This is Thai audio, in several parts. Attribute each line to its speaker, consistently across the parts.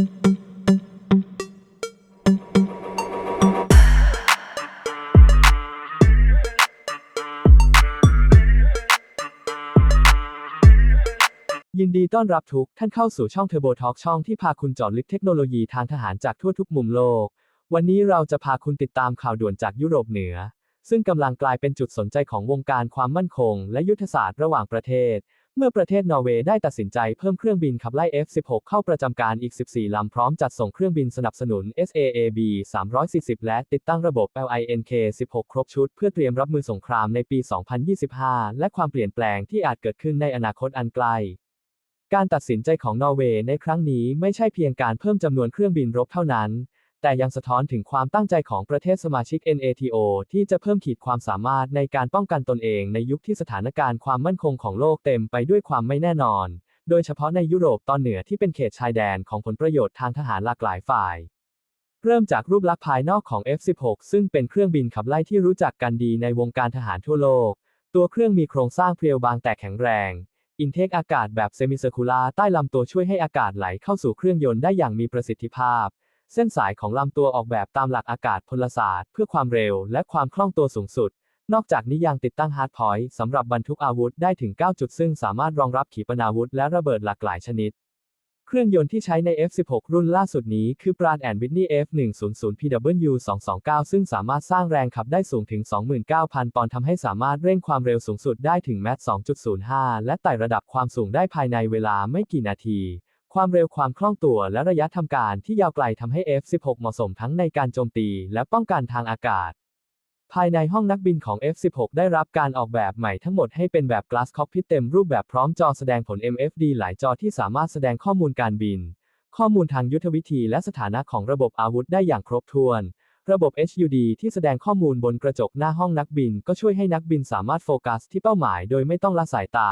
Speaker 1: ยินดีต้อนรับทุกท่านเข้าสู่ช่อง Turbo Talk ช่องที่พาคุณเจาะลึกเทคโนโลยีทางทหารจากทั่วทุกมุมโลก วันนี้เราจะพาคุณติดตามข่าวด่วนจากยุโรปเหนือ ซึ่งกำลังกลายเป็นจุดสนใจของวงการความมั่นคง และยุทธศาสตร์ระหว่างประเทศ เมื่อประเทศนอร์เวย์ได้ตัดสินใจเพิ่มเครื่องบินขับไล่ F-16 เข้าประจำการอีก 14 ลำ พร้อมจัดส่งเครื่องบินสนับสนุน SAAB 340 และติดตั้งระบบ LINK 16 ครบชุด เพื่อเตรียมรับมือสงครามในปี 2025 และความเปลี่ยนแปลงที่อาจเกิดขึ้นในอนาคตอันไกลการตัดสินใจของนอร์เวย์ในครั้งนี้ไม่ใช่เพียงการเพิ่มจำนวนเครื่องบินรบเท่านั้น แต่ยังสะท้อนถึงความตั้งใจของประเทศสมาชิก NATO ที่จะเพิ่มขีดความสามารถในการป้องกันตนเองในยุคที่สถานการณ์ความมั่นคงของโลกเต็มไปด้วยความไม่แน่นอน โดยเฉพาะในยุโรปตอนเหนือที่เป็นเขตชายแดนของผลประโยชน์ทางทหารหลากหลายฝ่าย เริ่มจากรูปลักษณ์ภายนอกของ F-16 ซึ่งเป็นเครื่องบินขับไล่ที่รู้จักกันดีในวงการทหารทั่วโลก ตัวเครื่องมีโครงสร้างเพรียวบางแต่แข็งแรงอินเทคอากาศแบบเซมิเซอร์คูลาใต้ลำตัวช่วยให้อากาศไหลเข้าสู่เครื่องยนต์ได้อย่างมีประสิทธิภาพ เส้นสายของลำตัวออกแบบตามหลักอากาศพลศาสตร์ เพื่อความเร็วและความคล่องตัวสูงสุด นอกจากนี้ยังติดตั้งฮาร์ดพอยต์สำหรับบรรทุกอาวุธได้ถึง 9 จุดซึ่งสามารถรองรับขีปนาวุธและระเบิดหลากหลายชนิด เครื่องยนต์ที่ใช้ใน F16 รุ่นล่าสุดนี้คือปราดแอนวิทนี F100 PW 229ซึ่งสามารถสร้างแรงขับได้สูงถึง 29,000 ปอนด์ทำให้สามารถเร่งความเร็วสูงสุดได้ถึงแมต2.05 และไต่ระดับความสูงได้ภายในเวลาไม่กี่นาที ความเร็วความคล่องตัวและระยะทำการที่ยาวไกลทำให้ F16 เหมาะสมทั้งในการโจมตีและป้องกันทางอากาศ ภายในห้องนักบินของ F16 ได้รับการออกแบบใหม่ทั้งหมดให้เป็นแบบ Glass Cockpit เต็มรูปแบบพร้อมจอแสดงผล MFD หลายจอที่สามารถแสดงข้อมูลการบิน ข้อมูลทางยุทธวิธีและสถานะของระบบอาวุธได้อย่างครบถ้วน ระบบ HUD ที่แสดงข้อมูลบนกระจกหน้าห้องนักบิน ก็ช่วยให้นักบินสามารถโฟกัสที่เป้าหมาย โดยไม่ต้องละสายตา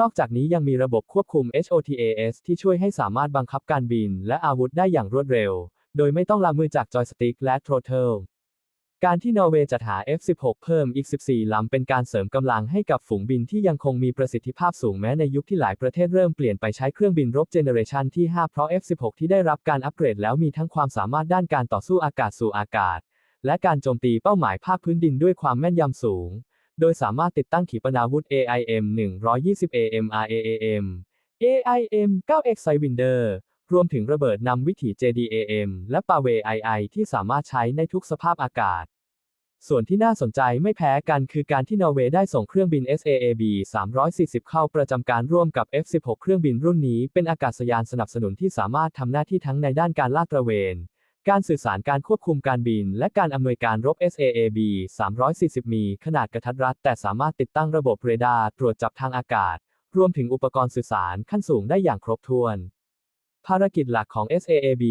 Speaker 1: นอกจากนี้ยังมีระบบควบคุม HOTAS ที่ช่วยให้สามารถบังคับการบินและอาวุธได้อย่างรวดเร็ว โดยไม่ต้องละมือจากจอยสติ๊กและโทรเทิลการที่นอร์เวย์จัดหา F-16 เพิ่มอีก 14 ลำ เป็นการเสริมกำลังให้กับฝูงบินที่ยังคงมีประสิทธิภาพสูงแม้ในยุคที่หลายประเทศเริ่มเปลี่ยนไปใช้เครื่องบินรบเจเนเรชันที่ 5 เพราะ F-16 ที่ได้รับการอัปเกรดแล้วมีทั้งความสามารถด้านการต่อสู้อากาศสู่อากาศ และการโจมตีเป้าหมายภาคพื้นดินด้วยความแม่นยำสูง โดยสามารถติดตั้งขีปนาวุธ AIM 120 AMRAAM AIM 9X Sidewinder รวมถึงระเบิดนำวิถี JDAM และปาเว II ที่สามารถใช้ในทุกสภาพอากาศ ส่วนที่น่าสนใจไม่แพ้กันคือการที่นอร์เวย์ได้ส่งเครื่องบิน SAAB 340 เข้าประจำการร่วมกับ F16 เครื่องบินรุ่นนี้เป็นอากาศยานสนับสนุนที่สามารถทำหน้าที่ทั้งในด้านการลาดตระเวน การสื่อสารการควบคุมการบิน และการอำนวยการรบ SAAB 340 มีขนาดกระทัดรัดแต่สามารถติดตั้งระบบเรดาร์ตรวจจับทางอากาศ รวมถึงอุปกรณ์สื่อสารขั้นสูงได้อย่างครบถ้วน ภารกิจหลักของ SAAB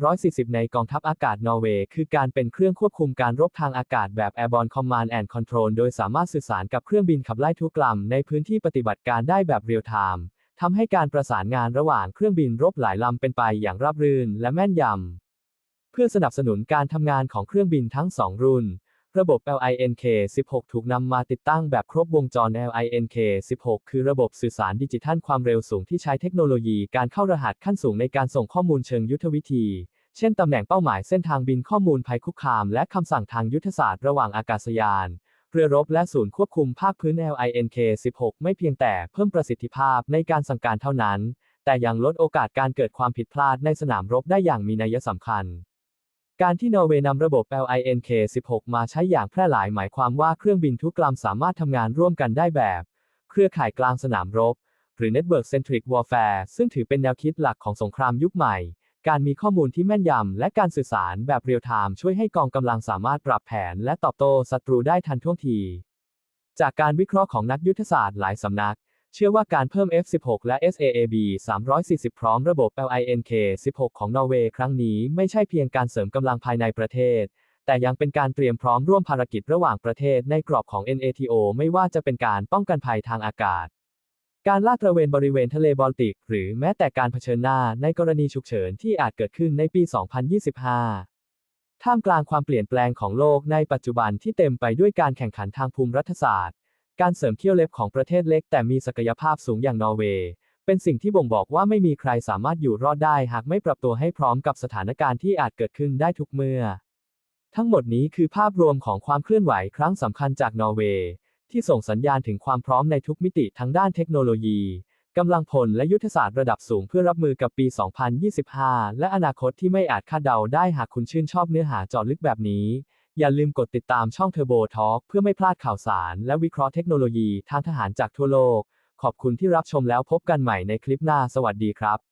Speaker 1: 340 ในกองทัพอากาศนอร์เวย์คือการเป็นเครื่องควบคุมการรบทางอากาศแบบ Airborne Command and Control โดยสามารถสื่อสารกับเครื่องบินขับไล่ทุกลำในพื้นที่ปฏิบัติการได้แบบเรียลไทม์ทำให้การประสานงานระหว่างเครื่องบินรบหลายลำเป็นไปอย่างราบรื่นและแม่นยำ พื่อสนับสนุนการทำงานของเครื่องบินทั้ง2รุ่น ระบบ LINK 16 ถูกนำมาติดตั้งแบบครบวงจร LINK 16 คือระบบสื่อสารดิจิทัลความเร็วสูงที่ใช้เทคโนโลยีการเข้ารหัสขั้นสูงในการส่งข้อมูลเชิงยุทธวิธี เช่นตำแหน่งเป้าหมายเส้นทางบินข้อมูลภัยคุกคาม และคำสั่งทางยุทธศาสตร์ระหว่างอากาศยาน เรือรบและศูนย์ควบคุมภาคพื้น LINK 16 ไม่เพียงแต่เพิ่มประสิทธิภาพในการสั่งการเท่านั้น แต่ยังลดโอกาสการเกิดความผิดพลาดในสนามรบได้อย่างมีนัยสำคัญ การที่นอร์เวย์นำระบบ LINK 16 มาใช้อย่างแพร่หลายหมายความว่าเครื่องบินทุกลำสามารถทำงานร่วมกันได้แบบ เครือข่ายกลางสนามรบ หรือ Network Centric Warfare ซึ่งถือเป็นแนวคิดหลักของสงครามยุคใหม่ การมีข้อมูลที่แม่นยำ และการสื่อสารแบบเรียลไทม์ช่วยให้กองกำลังสามารถปรับแผน และตอบโต้ศัตรูได้ทันท่วงที จากการวิเคราะห์ของนักยุทธศาสตร์หลายสำนัก เชื่อว่าการเพิ่ม F16 และ SAAB 340 พร้อมระบบ LINK 16 ของนอร์เวย์ครั้งนี้ไม่ใช่เพียงการเสริมกำลังภายในประเทศ แต่ยังเป็นการเตรียมพร้อมร่วมภารกิจระหว่างประเทศในกรอบของ NATO ไม่ว่าจะเป็นการป้องกันภัยทางอากาศ การลาดตระเวนบริเวณทะเลบอลติก หรือแม้แต่การเผชิญหน้าในกรณีฉุกเฉินที่อาจเกิดขึ้นในปี 2025ท่ามกลางความเปลี่ยนแปลงของโลกในปัจจุบันที่เต็มไปด้วยการแข่งขันทางภูมิรัฐศาสตร์ การเสริมเขี้ยวเล็บของประเทศเล็กแต่มีศักยภาพสูงอย่างนอร์เวย์ เป็นสิ่งที่บ่งบอกว่าไม่มีใครสามารถอยู่รอดได้หากไม่ปรับตัวให้พร้อมกับสถานการณ์ที่อาจเกิดขึ้นได้ทุกเมื่อ ทั้งหมดนี้คือภาพรวมของความเคลื่อนไหวครั้งสำคัญจากนอร์เวย์ ที่ส่งสัญญาณถึงความพร้อมในทุกมิติทั้งด้านเทคโนโลยีกำลังพลและยุทธศาสตร์ระดับสูงเพื่อรับมือกับปี 2025 และอนาคตที่ไม่อาจคาดเดาได้หากคุณชื่นชอบเนื้อหาเจาะลึกแบบนี้ อย่าลืมกดติดตามช่อง Turbo Talk เพื่อไม่พลาดข่าวสาร และวิเคราะห์เทคโนโลยีทางทหารจากทั่วโลก ขอบคุณที่รับชมแล้วพบกันใหม่ในคลิปหน้าสวัสดีครับ